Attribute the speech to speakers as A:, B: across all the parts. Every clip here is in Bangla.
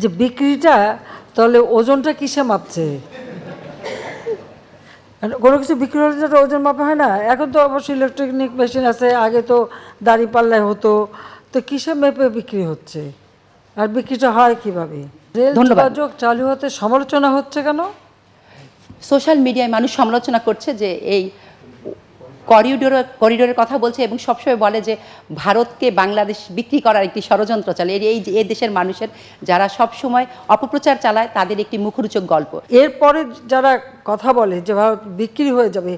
A: যে বিক্রিটা তাহলে ওজনটা কিসে মাপছে? কোনো কিছু বিক্রি হলে তো ওজন মাপা হয় না। এখন তো অবশ্যই ইলেকট্রনিক মেশিন আছে আগে তো দাড়ি পাল্লায় হতো। তো কিসে মেপে বিক্রি হচ্ছে? আর বিক্রিটা হয় কীভাবে? রেল
B: ধন্যবাদ।
A: যোগাযোগ চালু হতে সমালোচনা হচ্ছে কেন?
B: সোশ্যাল মিডিয়ায় মানুষ সমালোচনা করছে যে এই করিডোর, করিডোরের কথা বলছে এবং সবসময় বলে যে ভারতকে বাংলাদেশ বিক্রি করার একটি ষড়যন্ত্র চলে। এই এই দেশের মানুষের যারা সবসময় অপপ্রচার চালায়, তাদের একটি মুখরোচক গল্প।
A: এরপরে যারা কথা বলে যে ভারত বিক্রি হয়ে যাবে,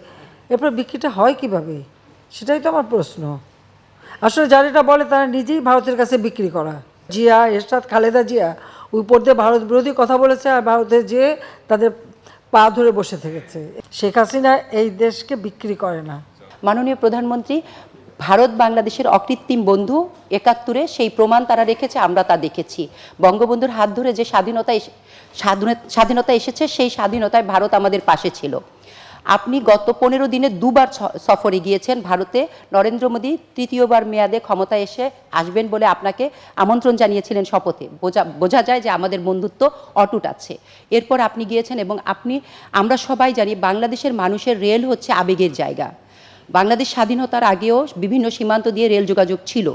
A: এরপর বিক্রিটা হয় কীভাবে? সেটাই তো আমার প্রশ্ন। আসলে যারা এটা বলে, তারা নিজেই ভারতের কাছে বিক্রি করা। জিয়া, এরশাদ, খালেদা জিয়া উপর দিয়ে ভারত বিরোধী কথা বলেছে আর ভারতে যেয়ে তাদের পা ধরে বসে থেকেছে। শেখ হাসিনা এই দেশকে বিক্রি করে না।
B: মাননীয় প্রধানমন্ত্রী, ভারত বাংলাদেশের অকৃত্রিম বন্ধু একাত্তরে সেই প্রমাণ তারা রেখেছে, আমরা তা দেখেছি। বঙ্গবন্ধুর হাত ধরে যে স্বাধীনতা স্বাধীনতা এসেছে, সেই স্বাধীনতায় ভারত আমাদের পাশে ছিল। আপনি গত পনেরো দিনে দুবার সফরে গিয়েছেন ভারতে। নরেন্দ্র মোদী তৃতীয়বার মেয়াদে ক্ষমতায় এসে আসবেন বলে আপনাকে আমন্ত্রণ জানিয়েছিলেন শপথে। বোঝা বোঝা যায় যে আমাদের বন্ধুত্ব অটুট আছে। এরপর আপনি গিয়েছেন এবং আপনি, আমরা সবাই জানি বাংলাদেশের মানুষের রেল হচ্ছে আবেগের জায়গা। বাংলাদেশ স্বাধীনতার আগেও বিভিন্ন সীমান্ত দিয়ে রেল যোগাযোগ ছিল।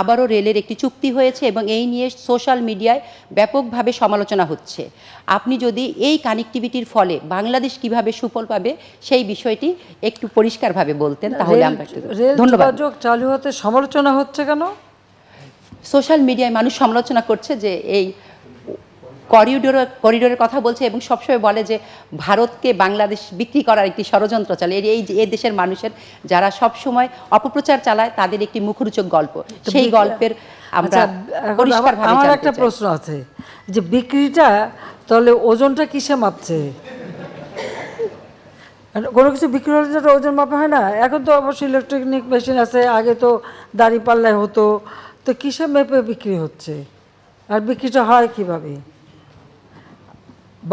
B: আবারও রেলের একটি চুক্তি হয়েছে এবং এই নিয়ে সোশ্যাল মিডিয়ায় ব্যাপকভাবে সমালোচনা হচ্ছে। আপনি যদি এই কানেক্টিভিটির ফলে বাংলাদেশ কীভাবে সুফল পাবে সেই বিষয়টি একটু পরিষ্কারভাবে বলতেন তাহলে আমরা ধন্যবাদ।
A: যোগাযোগ চালু হতে সমালোচনা হচ্ছে কেন?
B: সোশ্যাল মিডিয়ায় মানুষ সমালোচনা করছে যে এই করিডোর করিডোরের কথা বলছে এবং সবসময় বলে যে ভারতকে বাংলাদেশ বিক্রি করার একটি ষড়যন্ত্র চলে। এই এই দেশের মানুষের যারা সবসময় অপপ্রচার চালায় তাদের একটি মুখরোচক গল্প। সেই গল্পের আমরা
A: আচ্ছা, আমার- একটা প্রশ্ন আছে যে বিক্রিটা তাহলে ওজনটা কিসে মাপছে? কোনো কিছু বিক্রি হলে তো ওজন মাপা হয় না। এখন তো অবশ্যই ইলেকট্রনিক মেশিন আছে আগে তো দাড়ি পাল্লায় হতো। তো কিসে মেপে বিক্রি হচ্ছে? আর বিক্রিটা হয় কীভাবে?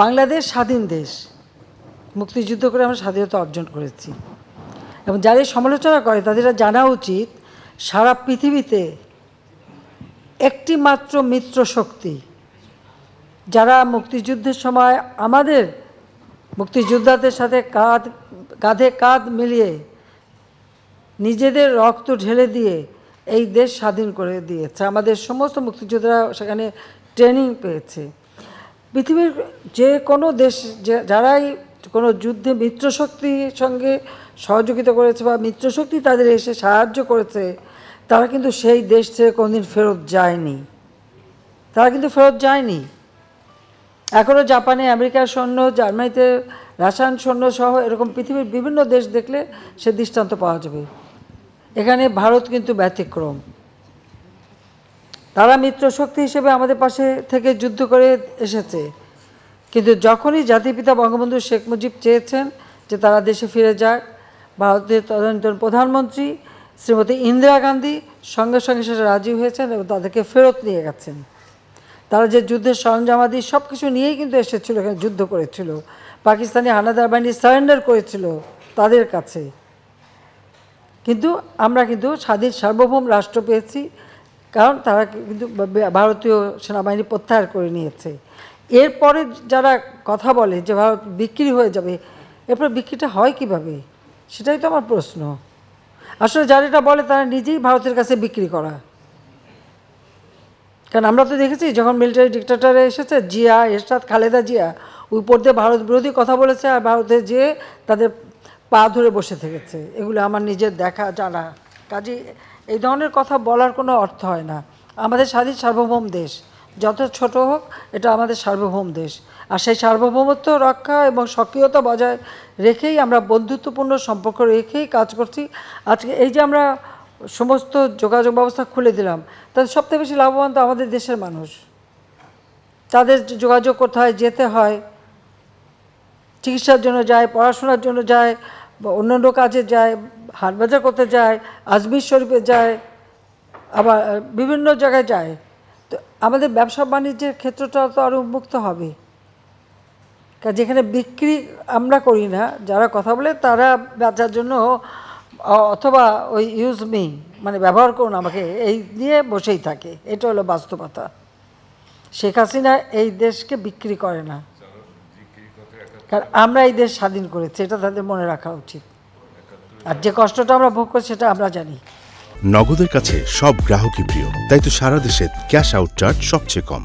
A: বাংলাদেশ স্বাধীন দেশ। মুক্তিযুদ্ধ করে আমরা স্বাধীনতা অর্জন করেছি। এবং যারা সমালোচনা করে, তাদের জানা উচিত, সারা পৃথিবীতে একটি মাত্র মিত্র শক্তি, যারা মুক্তিযুদ্ধের সময় আমাদের মুক্তিযোদ্ধাদের সাথে কাঁধ, কাঁধে কাঁধ মিলিয়ে নিজেদের রক্ত ঢেলে দিয়ে এই দেশ স্বাধীন করে দিয়েছে। আমাদের সমস্ত মুক্তিযোদ্ধারা সেখানে ট্রেনিং পেয়েছে। পৃথিবীর যে কোনো দেশ যারাই কোনো যুদ্ধে মিত্রশক্তির সঙ্গে সহযোগিতা করেছে বা মিত্রশক্তি তাদের এসে সাহায্য করেছে, তারা কিন্তু সেই দেশ থেকে কোনোদিন ফেরত যায়নি। তারা কিন্তু ফেরত যায়নি। এখনও জাপানে আমেরিকার সৈন্য, জার্মানিতে রাসায়ন সৈন্য সহ এরকম পৃথিবীর বিভিন্ন দেশ দেখলে সে দৃষ্টান্ত পাওয়া যাবে। এখানে ভারত কিন্তু ব্যতিক্রম। তারা মিত্র শক্তি হিসেবে আমাদের পাশে থেকে যুদ্ধ করে এসেছে। কিন্তু যখনই জাতিপিতা বঙ্গবন্ধু শেখ মুজিব চেয়েছেন যে তারা দেশে ফিরে যাক, ভারতের তদানীন্তন প্রধানমন্ত্রী শ্রীমতী ইন্দিরা গান্ধী সঙ্গে সঙ্গে সেটা রাজি হয়েছেন এবং তাদেরকে ফেরত নিয়ে গেছেন। তারা যে যুদ্ধের সরঞ্জামাদি সব কিছু নিয়েই কিন্তু এসেছিল, এখানে যুদ্ধ করেছিল। পাকিস্তানি হানাদার বাহিনী সারেন্ডার করেছিল তাদের কাছে। কিন্তু আমরা কিন্তু স্বাধীন সার্বভৌম রাষ্ট্র পেয়েছি কারণ তারা কিন্তু ভারতীয় সেনাবাহিনী প্রত্যাহার করে নিয়েছে। এরপরে যারা কথা বলে যে ভারত বিক্রি হয়ে যাবে, এরপরে বিক্রিটা হয় কীভাবে? সেটাই তো আমার প্রশ্ন। আসলে যারা এটা বলে, তারা নিজেই ভারতের কাছে বিক্রি করা। কারণ আমরা তো দেখেছি, যখন মিলিটারি ডিক্টেটারে এসেছে, জিয়া, এরশাদ, খালেদা জিয়া উপর দিয়ে ভারত বিরোধী কথা বলেছে আর ভারতে যেয়ে তাদের পা ধরে বসে থেকেছে। এগুলো আমার নিজের দেখা, জানা। কাজে এই ধরনের কথা বলার কোনো অর্থ হয় না। আমাদের স্বাধীন সার্বভৌম দেশ, যত ছোট হোক, এটা আমাদের সার্বভৌম দেশ। আর সেই সার্বভৌমত্ব রক্ষা এবং সক্রিয়তা বজায় রেখেই আমরা বন্ধুত্বপূর্ণ সম্পর্ক রেখেই কাজ করছি। আজকে এই যে আমরা সমস্ত যোগাযোগ ব্যবস্থা খুলে দিলাম তাদের সবথেকে বেশি লাভবান তো আমাদের দেশের মানুষ। তাদের যোগাযোগ হয় যেতে হয়, চিকিৎসার জন্য যায়, পড়াশোনার জন্য যায়, বা অন্যান্য কাজে যায় হাট বাজার করতে যায় আজমির শরীফে যায় আবার বিভিন্ন জায়গায় যায়। তো আমাদের ব্যবসা বাণিজ্যের ক্ষেত্রটা তো আরও উন্মুক্ত হবে। কারণ যেখানে বিক্রি আমরা করি না যারা কথা বলে তারা বেচার জন্য অথবা ওই ইউজ মি মানে ব্যবহার করুন আমাকে এই নিয়ে বসেই থাকে। এটা হলো বাস্তবতা। শেখ হাসিনা এই দেশকে বিক্রি করে না। কারণ আমরা এই দেশ স্বাধীন করেছি এটা তাদের মনে রাখা উচিত। আর যে কষ্টটা আমরা ভোগ করছি সেটা আমরা জানি।
C: নগদের কাছে সব গ্রাহকই প্রিয়, তাই তো সারা দেশে ক্যাশ আউট চার্জ সবচেয়ে কম।